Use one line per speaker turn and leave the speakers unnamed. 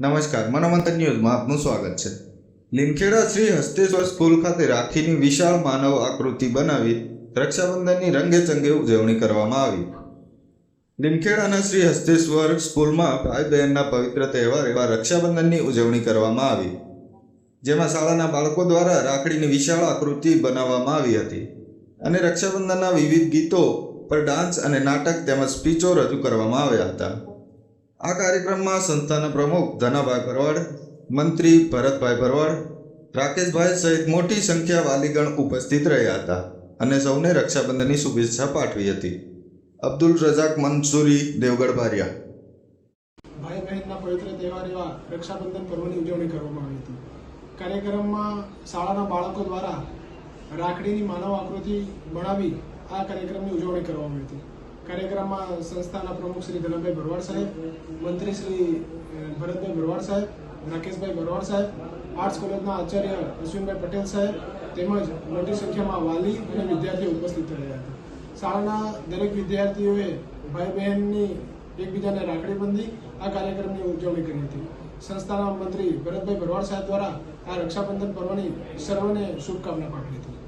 નમસ્કાર, મનોમંથન ન્યૂઝમાં આપનું સ્વાગત છે. લીમખેડા શ્રી હસ્તેશ્વર સ્કૂલ ખાતે રાખીની વિશાળ માનવ આકૃતિ બનાવી રક્ષાબંધનની રંગેચંગે ઉજવણી કરવામાં આવી. લીમખેડાના શ્રી હસ્તેશ્વર સ્કૂલમાં ભાઈ બહેનના પવિત્ર તહેવાર એવા રક્ષાબંધનની ઉજવણી કરવામાં આવી, જેમાં શાળાના બાળકો દ્વારા રાખડીની વિશાળ આકૃતિ બનાવવામાં આવી હતી અને રક્ષાબંધનના વિવિધ ગીતો પર ડાન્સ અને નાટક તેમજ સ્પીચો રજૂ કરવામાં આવ્યા હતા. આ કાર્યક્રમમાં સંસ્થાના પ્રમુખ ધનાભાઈ ભરવાડ, મંત્રી ભરતભાઈ ભરવાડ, રાકેશભાઈ સહિત મોટી સંખ્યા વાલીગણ ઉપસ્થિત રહ્યા હતા અને સૌને રક્ષાબંધનની શુભેચ્છા પાઠવી હતી. અબ્દુલ રઝાક મંસૂરી, દેવગઢ બારિયા
ભાઈ બહેનના પવિત્ર તહેવાર એવા રક્ષાબંધન પર્વની ઉજવણી કરવામાં આવી હતી. કાર્યક્રમમાં શાળાના બાળકો દ્વારા રાખડીની માનવ આકૃતિ બનાવી આ કાર્યક્રમની ઉજવણી કરવામાં આવી હતી. કાર્યક્રમમાં સંસ્થાના પ્રમુખ શ્રી ધનભાઈ ભરવાડ સાહેબ, મંત્રી શ્રી ભરતભાઈ ભરવાડ સાહેબ, રાકેશભાઈ ભરવાડ સાહેબ, આર્ટ્સ કોલેજના આચાર્ય અશ્વિનભાઈ પટેલ સાહેબ, તેમજ મોટી સંખ્યામાં વાલી અને વિદ્યાર્થીઓ ઉપસ્થિત રહ્યા હતા. શાળાના દરેક વિદ્યાર્થીઓએ ભાઈ બહેનની એકબીજાને રાખડી બંધી આ કાર્યક્રમની ઉજવણી કરી હતી. સંસ્થાના મંત્રી ભરતભાઈ ભરવાડ સાહેબ દ્વારા આ રક્ષાબંધન પર્વની સર્વને શુભકામના પાઠવી હતી.